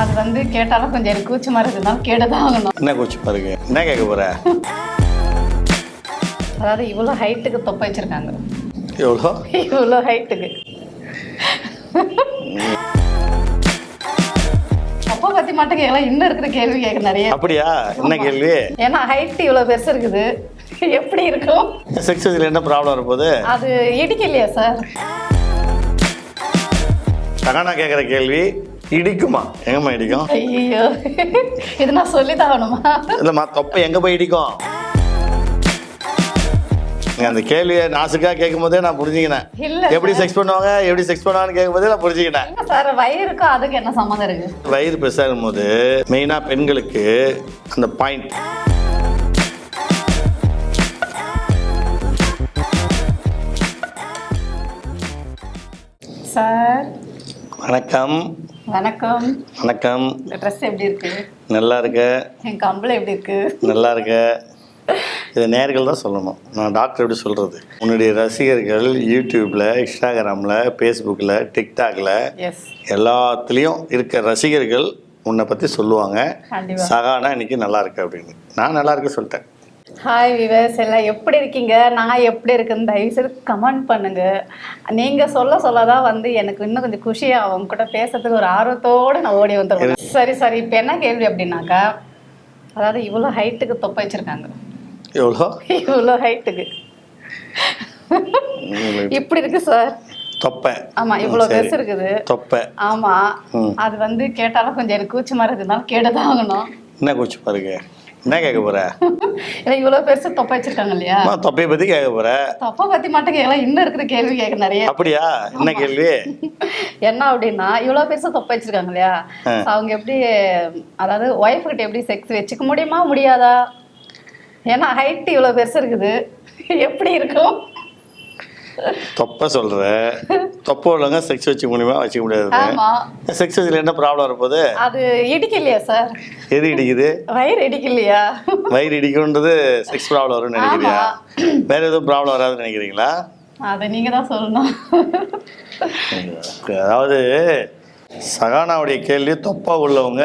அது வந்து கேட்டாலும் கொஞ்சம் எனக்கு கூச்சமா இருக்குதுனால கேட்டுதான் ஆகணும். என்ன கூச்சு பாருங்க. என்ன கேட்க போற? அதாவது இவ்வளோ ஹைட்டுக்கு தொப்பை வச்சிருக்காங்க. எவ்வளோ? இவ்வளோ ஹைட்டுக்கு தொப்பை பத்தி மட்டும் கேட்கலாம் இன்னும் இருக்கிற கேள்வி கேட்க நிறைய. அப்படியா? என்ன கேள்வி? ஏன்னா ஹைட் இவ்வளோ பெருசு இருக்குது. எப்படி இருக்கும்? செக்ஸ் இதில் என்ன ப்ராப்ளம் இருப்போது அது இடிக்கலையா சார் சகானா கேட்குற கேள்வி. இடிக்குமா? எங்கம்மா இடிக்கும்? ஐயோ இது நான் சொல்லிதான் ஆகணுமா இல்லைம்மா தொப்பை எங்கே போய் இடிக்கும்? அந்த கேள்வியை நாசுக்காக கேட்கும் போதே நான் புரிஞ்சுக்கினேன். இல்ல. எப்படி செக்ஸ் பண்ணுவாங்க எப்படி செக்ஸ் பண்ணுவாங்கன்னு கேட்கும் போதே நான் புரிஞ்சுக்கினேன். இல்ல சார் வயிறுக்கும் அதுக்கு என்ன சம்மந்தம் இருக்கு? வயிறு பெருசாகும் போது மெயினாக பெண்களுக்கு அந்த பாயிண்ட் சார். வணக்கம். வணக்கம். வணக்கம். ட்ரெஸ் எப்படி இருக்கு? நல்லா இருக்க என் கம்பளம் எப்படி இருக்கு? நல்லா இருக்க இதை நேர்கள் தான் சொல்லணும். நான் டாக்டர் எப்படி சொல்கிறது உன்னுடைய ரசிகர்கள் யூடியூப்பில் இன்ஸ்டாகிராமில் ஃபேஸ்புக்கில் டிக்டாக்ல எல்லாத்துலேயும் இருக்க ரசிகர்கள் உன்னை பற்றி சொல்லுவாங்க. சகானா இன்னைக்கு நல்லா இருக்கு அப்படின்னு. நான் நல்லா இருக்கு சொல்லிட்டேன். ஹாய் விவர்ஸ் எல்லாம் எப்படி இருக்கீங்க? நான் எப்படி இருக்குன்னு தயவு செய்து கமெண்ட் பண்ணுங்க. நீங்க சொல்ல சொல்லதான் வந்து எனக்கு இன்னும் கொஞ்சம் குஷியா அவங்க கூட பேசுறதுக்கு ஒரு ஆர்வத்தோட நான் ஓடி வந்துடுவேன் சரி சரி. இப்போ என்ன கேள்வி அப்படின்னாக்கா அதாவது இவ்வளோ ஹைட்டுக்கு தொப்பை வச்சிருக்காங்க. எவ்வளோ? இவ்வளோ ஹைட்டுக்கு இப்படி இருக்கு சார் தொப்பை. ஆமா இவ்வளோ சரி. பெருசு இருக்குது. தொப்பை. ஆமா. அது வந்து கேட்டாலும் கொஞ்சம் எனக்கு கூச்சமா இருக்குதுனால கேட்டுதான் ஆகணும். என்ன கூச்சு பாருங்க என்ன கேட்க போற? இல்லை இவ்வளோ பெருசு தொப்பை வச்சிருக்காங்க இல்லையா? அம்மா, தொப்பையை பற்றி கேட்க போற? தொப்பை பத்தி மட்டும் கேட்கலாம் இன்னும் இருக்கிற கேள்வி கேட்க நிறைய. அப்படியா? என்ன கேள்வி? என்ன அப்படின்னா இவ்வளோ பெருசா தொப்பை வச்சிருக்காங்க இல்லையா? அவங்க எப்படி அதாவது ஒய்ஃப் கிட்ட எப்படி செக்ஸ் வச்சுக்க முடியுமா முடியாதா? ஏன்னா ஹைட் இவ்வளோ பெருசு இருக்குது. எப்படி இருக்கும்? தொப்பை சொல்ற. தொப்பை உள்ளவங்க செக்ஸ் வச்சுக்க முடியுமா வச்சுக்க முடியாது. செக்ஸ் வச்சுல என்ன ப்ராப்ளம் இருப்போது அது இடிக்கலையா சார் எது இடிக்குது? வயிறு இடிக்கலையா? வயிறு இடிக்குன்றது செக்ஸ் ப்ராப்ளம் வரும்னு நினைக்கிறியா? வேற எதுவும் ப்ராப்ளம் வராதுன்னு நினைக்கிறீங்களா? அதை நீங்க தான் சொல்லணும். அதாவது சகானாவுடைய கேள்வி தொப்பை உள்ளவங்க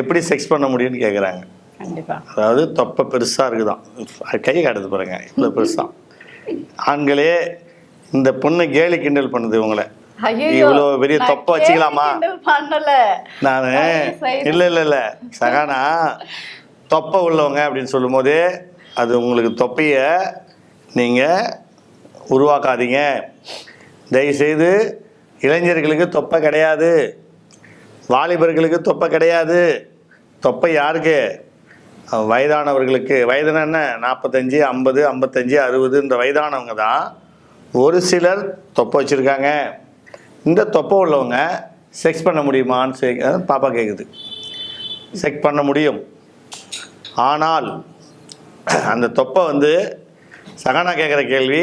எப்படி செக்ஸ் பண்ண முடியும்னு கேட்குறாங்க அதாவது தொப்பை பெருசாக இருக்குதான். கை காட்டுது பாருங்க இவ்வளோ பெருசா. ஆண்களே இந்த பொண்ணு கேலி கிண்டல் பண்ணுது இவங்களை. ஐயோ இவ்வளோ பெரிய தொப்பை வச்சுக்கலாமா? நான். இல்லை இல்லை இல்லை. சகானா தொப்பை உள்ளவங்க அப்படின்னு சொல்லும்போது அது உங்களுக்கு தொப்பையை நீங்கள் உருவாக்காதீங்க. தயவுசெய்து இளைஞர்களுக்கு தொப்பை கிடையாது. வாலிபர்களுக்கு தொப்பை கிடையாது. தொப்பை யாருக்கு? வயதானவர்களுக்கு வயதுனா என்ன? நாற்பத்தஞ்சு ஐம்பது ஐம்பத்தஞ்சு அறுபது இந்த வயதானவங்க தான் ஒரு சிலர் தொப்பை வச்சுருக்காங்க. இந்த தொப்பை உள்ளவங்க செக்ஸ் பண்ண முடியுமான்னு பாப்பா கேட்குது செக்ஸ் பண்ண முடியும். ஆனால் அந்த தொப்பை வந்து சகானா கேட்குற கேள்வி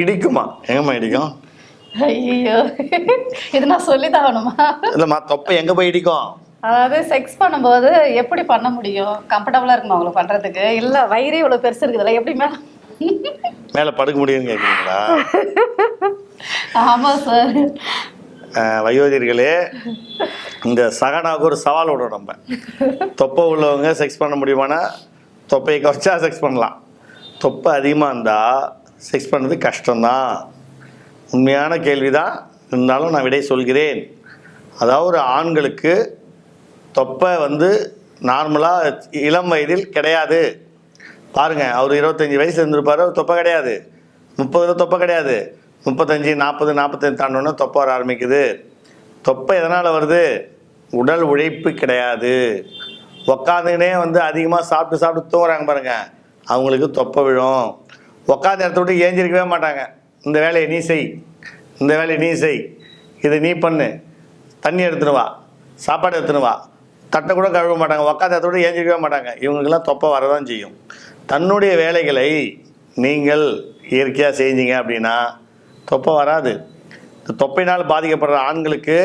இடிக்குமா? எங்கம்மா இடிக்கும்? ஐயோ இது நான் சொல்லிதான் ஆகணுமா? இல்லைம்மா தொப்பை எங்கே போய் இடிக்கும்? அதாவது செக்ஸ் பண்ணும்போது எப்படி பண்ண முடியும்? கம்ஃபர்டபுளாக இருக்குமா அவங்களுக்கு பண்ணுறதுக்கு இல்லை வயிறே இவ்வளோ பெருசு இருக்குதுல்ல எப்படி மேலே? மேலே படுக்க முடியும்னு கேட்குறீங்களா ஆமாம் சார் அஹ் வயோதிகர்களே இந்த சகனாவுக்கு ஒரு சவால் விடுறோம் நம்ம. தொப்பை உள்ளவங்க செக்ஸ் பண்ண முடியுமானா தொப்பையை குறைச்சா செக்ஸ் பண்ணலாம். தொப்பை அதிகமாக இருந்தால் செக்ஸ் பண்ணுறது கஷ்டம்தான். உண்மையான கேள்வி தான் இருந்தாலும் நான் விடை சொல்கிறேன். அதாவது ஒரு ஆண்களுக்கு தொப்பை வந்து நார்மலாக இளம் வயதில் கிடையாது. பாருங்கள் அவர் இருபத்தஞ்சி வயசு இருந்திருப்பாரு தொப்பை கிடையாது. முப்பதுல தொப்பை கிடையாது. முப்பத்தஞ்சு நாற்பது நாற்பத்தஞ்சு தாண்டோன்னா தொப்பை வர ஆரம்பிக்குது. தொப்பை எதனால் வருது? உடல் உழைப்பு கிடையாது. உக்காந்துக்கினே வந்து அதிகமாக சாப்பிட்டு சாப்பிட்டு தூங்குறாங்க பாருங்கள் அவங்களுக்கு தொப்பை விழும். உக்காந்த இடத்த விட்டு ஏஞ்சிருக்கவே மாட்டாங்க. இந்த வேலையை நீ செய். இந்த வேலையை நீ செய். இதை நீ பண்ணு. தண்ணி எடுத்துன்னு வா. சாப்பாடு எடுத்துன்னு வா. தட்டை கூட கழுவ மாட்டாங்க உக்காந்த ஏஞ்சிக்கவே மாட்டாங்க. இவங்களுக்கெல்லாம் தொப்பை வரதான் செய்யும். தன்னுடைய வேலைகளை நீங்கள் இயற்கையாக செஞ்சீங்க அப்படின்னா தொப்பை வராது. இந்த தொப்பையினால் பாதிக்கப்படுற ஆண்களுக்கு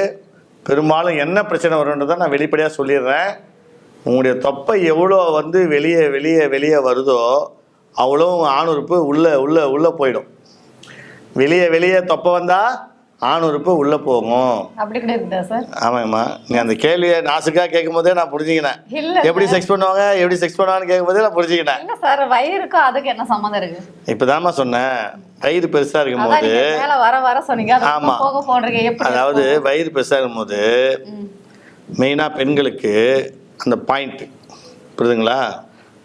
பெரும்பாலும் என்ன பிரச்சனை வரும்ன்றதை நான் வெளிப்படையாக சொல்லிடுறேன். உங்களுடைய தொப்பை எவ்வளோ வந்து வெளியே வெளியே வெளியே வருதோ அவ்வளோ ஆணுறுப்பு உள்ளே உள்ளே உள்ளே போயிடும். வெளியே வெளியே தொப்பை வந்தால் ஆண் உறுப்பு உள்ளே போகும். அப்படி கூட இருக்குதா சார். ஆமாங்கம்மா. நீ அந்த கேள்வியை நாசுக்காக கேட்கும் போதே நான் புரிஞ்சுக்கினேன். இல்ல எப்படி செக்ஸ் பண்ணுவாங்க எப்படி செக்ஸ் பண்ணுவாங்கன்னு கேட்கும் போதே நான் புரிஞ்சுக்கினேன். இல்ல சார் வயிறுக்கும் அதுக்கு என்ன சம்மந்தம் இருக்கு? இப்போதாம்மா சொன்னேன். வயிறு பெருசாக இருக்கும்போது நீங்க மேல வர வர சொன்னீங்க. அது ஆமா. போக போடுறீங்க எப்படி அதாவது வயிறு பெருசாக இருக்கும்போது. மெயினாக பெண்களுக்கு அந்த பாயிண்ட் புரியுதுங்களா?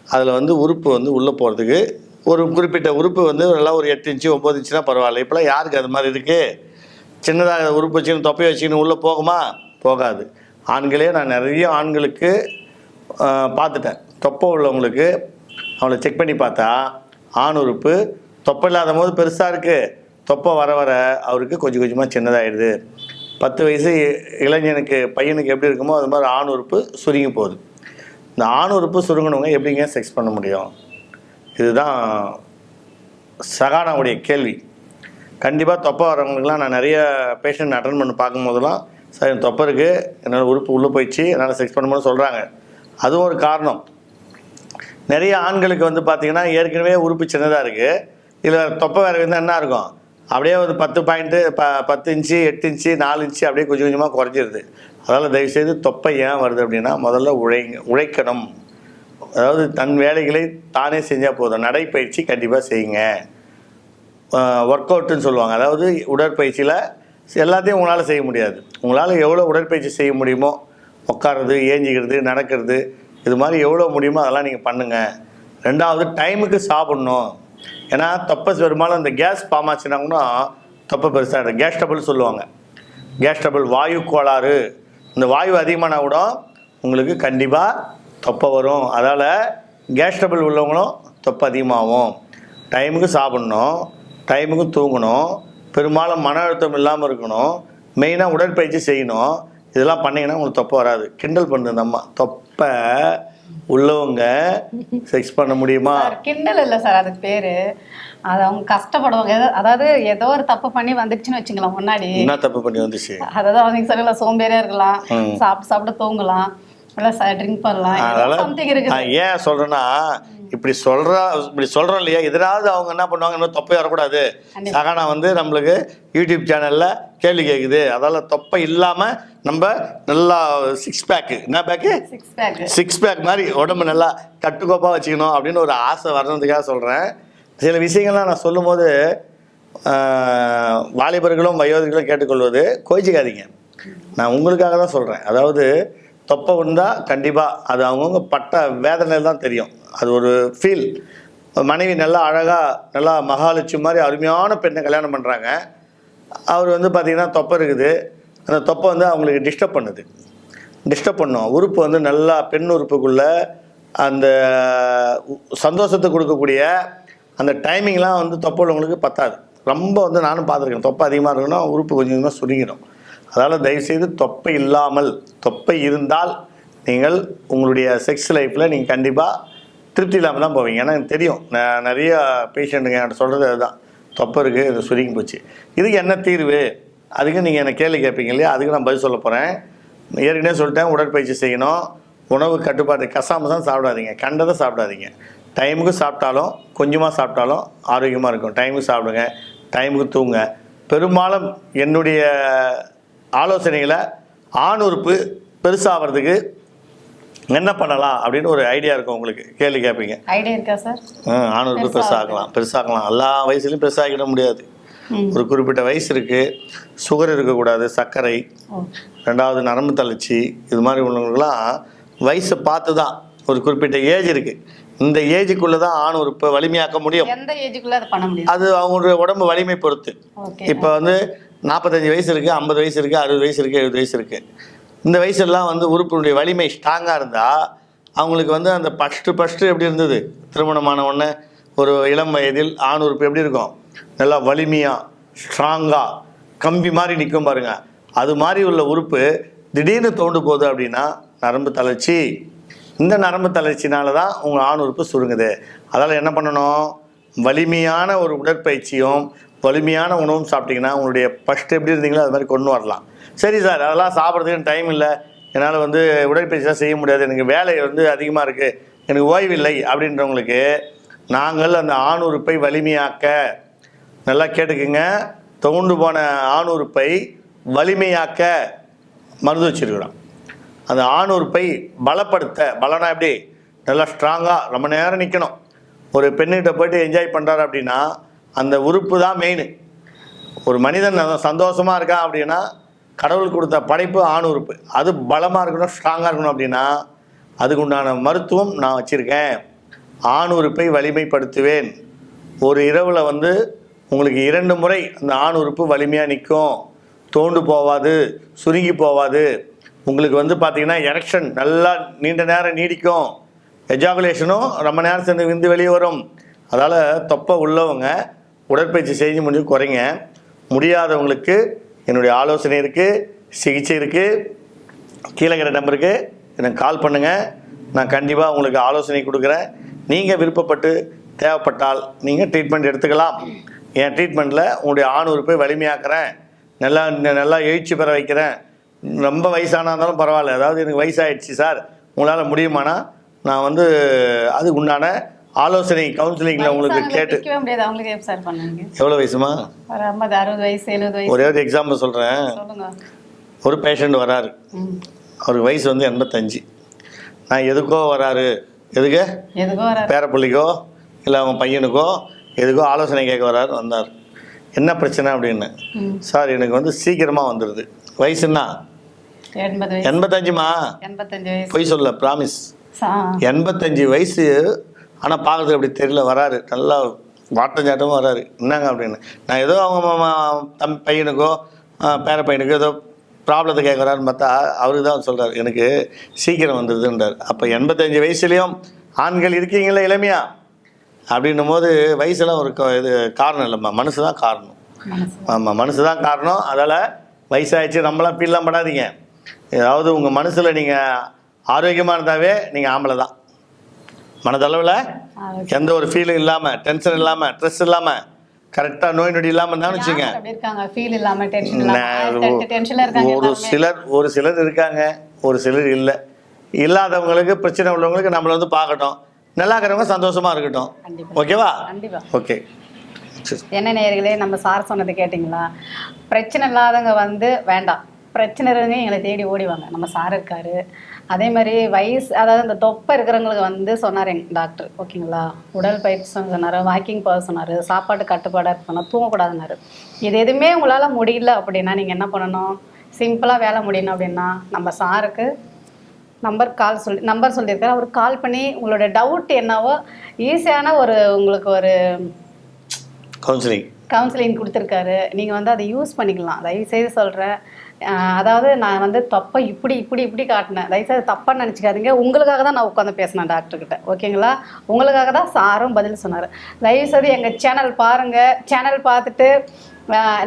அதில் வந்து உறுப்பு வந்து உள்ளே போகிறதுக்கு ஒரு குறிப்பிட்ட உறுப்பு வந்து நல்லா ஒரு எட்டு இன்ச்சு ஒம்பது இன்ச்சுனா பரவாயில்ல. இப்போலாம் யாருக்கு அது மாதிரி இருக்குது சின்னதாக உறுப்பு வச்சுன்னு தொப்பை வச்சுக்கின்னு உள்ளே போகுமா? போகாது. ஆண்களே நான் நிறைய ஆண்களுக்கு பார்த்துட்டேன். தொப்பை உள்ளவங்களுக்கு அவளை செக் பண்ணி பார்த்தா ஆண் உறுப்பு தொப்பை இல்லாத போது பெருசாக இருக்குது தொப்பை வர வர அவருக்கு கொஞ்சம் கொஞ்சமாக சின்னதாகிடுது பத்து வயசு இளைஞனுக்கு பையனுக்கு எப்படி இருக்குமோ அது மாதிரி ஆண் உறுப்பு சுருங்கி போகுது. இந்த ஆண் உறுப்பு சுருங்கினவங்க எப்படிங்க செக்ஸ் பண்ண முடியும்? இதுதான் சகானாவுடைய கேள்வி. கண்டிப்பாக தொப்பை வரவங்களுக்குலாம் நான் நிறைய பேஷண்ட் அட்டன் பண்ணி பார்க்கும்போதெல்லாம் சார் என் தொப்பை இருக்குது என்னால் உறுப்பு உள்ளே போயிடுச்சு. என்னால் செக்ஸ் பண்ண சொல்கிறாங்க அதுவும் ஒரு காரணம். நிறைய ஆண்களுக்கு வந்து பார்த்திங்கன்னா ஏற்கனவே உறுப்பு சின்னதாக இருக்குது இதில் தொப்பை வேறு இருந்தால் என்ன இருக்கும்? அப்படியே ஒரு பத்து பாயிண்ட்டு ப பத்து இன்ச்சு எட்டு இன்ச்சு நாலு இன்ச்சு அப்படியே கொஞ்சம் கொஞ்சமாக குறைஞ்சிருது. அதனால் தயவுசெய்து தொப்பை ஏன் வருது அப்படின்னா முதல்ல உழை உழைக்கணும். அதாவது தன் வேலைகளை தானே செஞ்சால் போதும். நடைப்பயிற்சி கண்டிப்பாக செய்யுங்க. ஒர்க் அவுட்டுன்னு சொல்லுவாங்க. அதாவது உடற்பயிற்சியில் எல்லாத்தையும் உங்களால் செய்ய முடியாது. உங்களால் எவ்வளோ உடற்பயிற்சி செய்ய முடியுமோ உட்கார்றது ஏஞ்சிக்கிறது நடக்கிறது இது மாதிரி எவ்வளோ முடியுமோ அதெல்லாம் நீங்கள் பண்ணுங்கள் ரெண்டாவது டைமுக்கு சாப்பிட்ணும். ஏன்னா தொப்பை பெரும்பாலும் இந்த கேஸ் ஃபார்ம் ஆச்சுன்னா கூட தொப்பை பெருசாக கேஸ் டபுள் சொல்லுவாங்க. கேஸ் டபுள் வாயு கோளாறு. இந்த வாயு அதிகமானா கூட உங்களுக்கு கண்டிப்பாக தொப்பை வரும். அதால் கேஸ் டபுள் உள்ளவங்களும் தொப்பை அதிகமாகும். டைமுக்கு சாப்பிட்ணும். டைமுக்கு தூங்கணும் பெரும்பாலும் மன அழுத்தம் இல்லாமல் இருக்கணும் மெயினாக உடற்பயிற்சி செய்யணும். இதெல்லாம் பண்ணீங்கன்னா உங்களுக்கு தொப்பை வராது. கிண்டல் பண்ணுது இந்த அம்மா. தொப்பை உள்ளவங்க செக்ஸ் பண்ண முடியுமா? கிண்டல் இல்ல சார் அதுக்கு பேரு. அது அவங்க கஷ்டப்படுவாங்க. அதாவது ஏதோ ஒரு தப்பு பண்ணி வந்துடுச்சுன்னு வச்சுக்கலாம் முன்னாடி. என்ன தப்பு பண்ணி வந்துச்சு? அதாவது அவங்க சொல்லல சோம்பேறியா இருக்கலாம். சாப்பிட்டு சாப்பிட்டு தூங்கலாம் இல்ல ட்ரிங்க் பண்ணலாம். ஏன் சொல்றேன்னா இப்படி சொல்ற இப்படி சொல்றோம் இல்லையா? எதிராவது அவங்க என்ன பண்ணுவாங்க இன்னும் தொப்பை வரக்கூடாது. சகானா வந்து நம்மளுக்கு யூடியூப் சேனல்ல கேள்வி கேட்குது அதால தொப்பை இல்லாம நம்ம நல்லா சிக்ஸ் பேக்கு என்ன பேக்கு சிக்ஸ் பேக் மாதிரி உடம்பு நல்லா கட்டுக்கோப்பாக வச்சுக்கணும் அப்படின்னு ஒரு ஆசை வர்றதுக்காக சொல்கிறேன் சில விஷயங்கள்லாம் நான் சொல்லும்போது வாலிபர்களும் வயோதிகளும் கேட்டுக்கொள்வது கோச்சிக்காதீங்க நான் உங்களுக்காக தான் சொல்கிறேன் அதாவது தொப்பை வந்தால் கண்டிப்பாக அது அவங்கவுங்க பட்ட வேதனை தான் தெரியும். அது ஒரு ஃபீல் மனைவி நல்லா அழகாக நல்லா மகாலட்சுமி மாதிரி அருமையான பெண்ணை கல்யாணம் பண்ணுறாங்க அவர் வந்து பார்த்திங்கன்னா தொப்பை இருக்குது. அந்த தொப்பை வந்து அவங்களுக்கு டிஸ்டர்ப் பண்ணுது. டிஸ்டர்ப் பண்ணும். உறுப்பு வந்து நல்லா பெண் உறுப்புக்குள்ளே அந்த சந்தோஷத்தை கொடுக்கக்கூடிய அந்த டைமிங்லாம் வந்து தொப்பை உள்ளவங்களுக்கு பத்தாது. ரொம்ப வந்து நானும் பார்த்துருக்கேன். தொப்பை அதிகமாக இருக்குன்னா உறுப்பு கொஞ்சம் கொஞ்சமாக சுருங்கிடும். அதால் தயவுசெய்து தொப்பை இல்லாமல் தொப்பை இருந்தால் நீங்கள் உங்களுடைய செக்ஸ் லைஃப்பில் நீங்கள் கண்டிப்பாக திருப்தி இல்லாமல் தான் போவீங்க. ஏன்னா எனக்கு தெரியும் நான் நிறைய பேஷண்ட்டுங்க என்கிட்ட சொல்கிறது அதுதான். தொப்பை இருக்குது இது சுருங்கி போச்சு. இதுக்கு என்ன தீர்வு? அதுக்கு நீங்கள் என்ன கேள்வி கேட்பீங்க இல்லையா? அதுக்கு நான் பதில் சொல்ல போகிறேன் ஏற்கனவே சொல்லிட்டேன் உடற்பயிற்சி செய்யணும். உணவு கட்டுப்பாடு கசாமசம் சாப்பிடாதீங்க. கண்டதை சாப்பிடாதீங்க. டைமுக்கு சாப்பிட்டாலும் கொஞ்சமாக சாப்பிட்டாலும் ஆரோக்கியமாக இருக்கும். டைமுக்கு சாப்பிடுங்க. டைமுக்கு தூங்க பெரும்பாலும் என்னுடைய ஆலோசனைகளை ஆண் உறுப்பு பெருசாகிறதுக்கு என்ன பண்ணலாம் அப்படின்னு ஒரு ஐடியா இருக்கும் உங்களுக்கு? கேள்வி கேட்பீங்க ஐடியா இருக்கா சார்? ஆண் உறுப்பு பெருசாகலாம். பெருசாகலாம். எல்லா வயசுலையும் பெருசாகிட முடியாது. ஒரு குறிப்பிட்ட வயசு இருக்குது சுகர் இருக்கக்கூடாது சர்க்கரை. ரெண்டாவது நரம்பு தளர்ச்சி. இது மாதிரி உள்ளவங்களுக்குலாம் வயசை பார்த்து தான் ஒரு குறிப்பிட்ட ஏஜ் இருக்குது இந்த ஏஜுக்குள்ளே தான் ஆண் உறுப்பை வலிமையாக்க முடியும். எந்த ஏஜுக்குள்ள அதை பண்ண முடியும்? அது அவங்களுடைய உடம்பு வலிமை பொறுத்து. இப்போ வந்து நாற்பத்தஞ்சு வயசு இருக்குது ஐம்பது வயசு இருக்குது அறுபது வயசு இருக்குது எழுபது வயசு இருக்குது இந்த வயசுலாம் வந்து உறுப்பினுடைய வலிமை ஸ்ட்ராங்காக இருந்தால் அவங்களுக்கு வந்து அந்த ஃபஸ்ட்டு ஃபஸ்ட்டு எப்படி இருந்தது? திருமணமான உடனே ஒரு இளம் வயதில் ஆண் உறுப்பு எப்படி இருக்கும்? நல்லா வலிமையாக ஸ்ட்ராங்காக கம்பி மாதிரி நிற்கும் பாருங்க. அது மாதிரி உள்ள உறுப்பு திடீர்னு தோண்டு போகுது அப்படின்னா நரம்பு தளர்ச்சி. இந்த நரம்பு தளர்ச்சினால தான் உங்கள் ஆண் உறுப்பு சுருங்குது. அதால் என்ன பண்ணணும்? வலிமையான ஒரு உடற்பயிற்சியும் வலிமையான உணவும் சாப்பிட்டீங்கன்னா உங்களுடைய ஃபஸ்ட் எப்படி இருந்தீங்களோ அது மாதிரி கொண்டு வரலாம். சரி சார் அதெல்லாம் சாப்பிட்றதுக்கு டைம் இல்லை. என்னால் வந்து உடற்பயிற்சிலாம் செய்ய முடியாது. எனக்கு வேலை வந்து அதிகமாக இருக்குது எனக்கு ஓய்வு இல்லை அப்படின்றவங்களுக்கு நாங்கள் அந்த ஆணுறுப்பை வலிமையாக்க நல்லா கேட்டுக்குங்க. தொகுண்டு போன ஆணுறுப்பை வலிமையாக்க மருந்து வச்சிருக்கிறோம். அந்த ஆணுறுப்பை பலப்படுத்த பலனா எப்படி? நல்லா ஸ்ட்ராங்காக ரொம்ப நேரம் நிற்கணும் ஒரு பெண்ணுகிட்ட போயிட்டு என்ஜாய் பண்ணுறாரு அப்படின்னா அந்த உறுப்பு தான் மெயின் ஒரு மனிதன் சந்தோஷமாக இருக்கான் அப்படின்னா கடவுள் கொடுத்த படைப்பு ஆண் உறுப்பு. அது பலமாக இருக்கணும் ஸ்ட்ராங்காக இருக்கணும் அப்படின்னா அதுக்கு உண்டான மருத்துவம் நான் வச்சுருக்கேன். ஆண் உறுப்பை வலிமைப்படுத்துவேன். ஒரு இரவில் வந்து உங்களுக்கு இரண்டு முறை அந்த ஆண் உறுப்பு வலிமையாக நிற்கும். தோண்டு போவாது சுருங்கி போவாது. உங்களுக்கு வந்து பார்த்தீங்கன்னா எரக்ஷன் நல்லா நீண்ட நேரம் நீடிக்கும். எஜாகுலேஷனும் ரொம்ப நேரம் சேர்ந்து விந்து வெளியே வரும். அதால் தொப்பை உள்ளவங்க உடற்பயிற்சி செய்து முடிஞ்சு குறைங்க. முடியாதவங்களுக்கு என்னுடைய ஆலோசனை இருக்குது சிகிச்சை இருக்குது கீழே இருக்கிற நம்பருக்கு எனக்கு கால் பண்ணுங்கள் நான் கண்டிப்பாக உங்களுக்கு ஆலோசனை கொடுக்குறேன். நீங்கள் விருப்பப்பட்டு தேவைப்பட்டால் நீங்கள் ட்ரீட்மெண்ட் எடுத்துக்கலாம். என் ட்ரீட்மெண்ட்டில் உங்களுடைய ஆண் உறுப்பை வலிமையாக்குறேன். நல்லா நல்லா எழுச்சி பெற வைக்கிறேன். ரொம்ப வயசானா இருந்தாலும் பரவாயில்ல. அதாவது எனக்கு வயசாகிடுச்சு சார். உங்களால் முடியுமானா நான் வந்து அதுக்கு உண்டான ஆலோசனை கவுன்சிலிங்கில் உங்களுக்கு கேட்டு பிடிக்கவே முடியாது அவங்களுக்கு எப்படி சார் பண்ணுவீங்க? எவ்வளோ வயசுமா ஒரு ஒரே எக்ஸாம்பிள் சொல்லுங்க. ஒரு பேஷண்ட் வராரு. அவருக்கு வயசு வந்து எண்பத்தஞ்சு. நான் எதுக்கோ வராரு? எதுக்கு? பேரப்பிள்ளைக்கோ இல்லை அவன் பையனுக்கோ எதுக்கோ ஆலோசனை கேட்க வராரு வந்தார். என்ன பிரச்சனை அப்படின்னு? சார் எனக்கு வந்து சீக்கிரமாக வந்துடுது வயசுன்னா? எண்பது வயசு. எண்பத்தஞ்சுமா? பொய் சொல்ல ப்ராமிஸ் எண்பத்தஞ்சு வயசு ஆனால் பார்க்கறதுக்கு அப்படி தெரியல வராரு. நல்லா வாட்டஞ்சாட்டமாக வராரு. என்னங்க அப்படின்னு. நான் ஏதோ அவங்க தம் பையனுக்கோ பேர பையனுக்கோ ஏதோ ப்ராப்ளத்தை கேட்குறாருன்னு பார்த்தா அவருக்கு தான் சொல்கிறார் எனக்கு சீக்கிரம் வந்துடுதுன்றார் அப்போ எண்பத்தஞ்சு வயசுலேயும் ஆண்கள் இருக்கீங்களா இளமையா? அப்படின்னும் போது வயசுலாம் ஒரு இது காரணம் இல்லைம்மா. மனசு தான் காரணம். ஆமாம் மனசு தான் காரணம். அதால் வயசாகிடுச்சு நம்மளாம் ஃபீல்லாம் பண்ணாதீங்க. ஏதாவது உங்கள் மனசில் நீங்கள் ஆரோக்கியமாக இருந்தாவே நீங்கள் ஆம்பளை தான் மனதளவில். எந்த ஒரு ஃபீலும் இல்லாமல் டென்ஷன் இல்லாமல் ஸ்ட்ரெஸ் இல்லாமல் கரெக்டாக நோய் நொடி இல்லாமல் இருந்தான்னு வச்சுங்க ஒரு. சிலர் ஒரு சிலர் இருக்காங்க ஒரு சிலர் இல்லை. இல்லாதவங்களுக்கு பிரச்சனை உள்ளவங்களுக்கு நம்மளை வந்து பார்க்கட்டும். நல்லா இருக்கிறவங்க சந்தோஷமா இருக்கட்டும். ஓகேவா? கண்டிப்பா. ஓகே. என்ன நேயர்களே நம்ம சார் சொன்னது கேட்டிங்களா? பிரச்சனை இல்லாதவங்க வந்து வேண்டாம். பிரச்சனை இருந்தே எங்களை தேடி ஓடிவாங்க நம்ம சார் இருக்காரு. அதே மாதிரி வயசு அதாவது இந்த தொப்பை இருக்கிறவங்களுக்கு வந்து சொன்னார் எங்க டாக்டர் ஓகேங்களா உடல் பயிற்சி சொன்னார் வாக்கிங் போக சொன்னார் சாப்பாட்டு கட்டுப்பாடாக சொன்னார் தூங்கக்கூடாதுன்னாரு. இது எதுவுமே உங்களால் முடியல அப்படின்னா நீங்கள் என்ன பண்ணணும்? சிம்பிளாக வேலை முடியணும் அப்படின்னா நம்ம சாருக்கு நம்பர் கால் சொல்லி நம்பர் சொல்லியிருக்காரு. அவருக்கு கால் பண்ணி உங்களோட டவுட் என்னவோ ஈஸியான ஒரு உங்களுக்கு ஒரு கவுன்சிலிங் கவுன்சிலிங் கொடுத்துருக்காரு. நீங்கள் வந்து அதை யூஸ் பண்ணிக்கலாம். தயவு செய்து சொல்கிறேன் அதாவது நான் வந்து தப்பை இப்படி இப்படி இப்படி காட்டினேன். தயவுசெய்து தப்பாக நினச்சிக்காதீங்க. உங்களுக்காக தான் நான் உட்காந்து பேசினேன் டாக்டர்கிட்ட ஓகேங்களா? உங்களுக்காக தான் சாரும் பதில் சொன்னார். தயவுசெய்து எங்கள் சேனல் பாருங்கள் சேனல் பார்த்துட்டு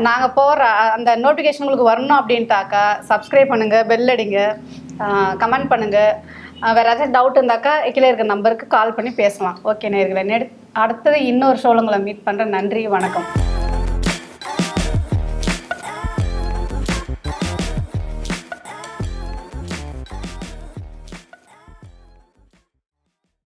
நாங்கள் போகிற அந்த நோட்டிஃபிகேஷன் உங்களுக்கு வரணும் அப்படின்ட்டாக்கா சப்ஸ்கிரைப் பண்ணுங்கள் பெல் அடிங்க கமெண்ட் பண்ணுங்கள் வேறு ஏதாச்சும் டவுட் இருந்தாக்கா கீழே இருக்க நம்பருக்கு கால் பண்ணி பேசலாம். ஓகே நேர்களை நெடு அடுத்தது இன்னொரு ஷோவில் உங்களை மீட் பண்ணுறேன் நன்றி வணக்கம்.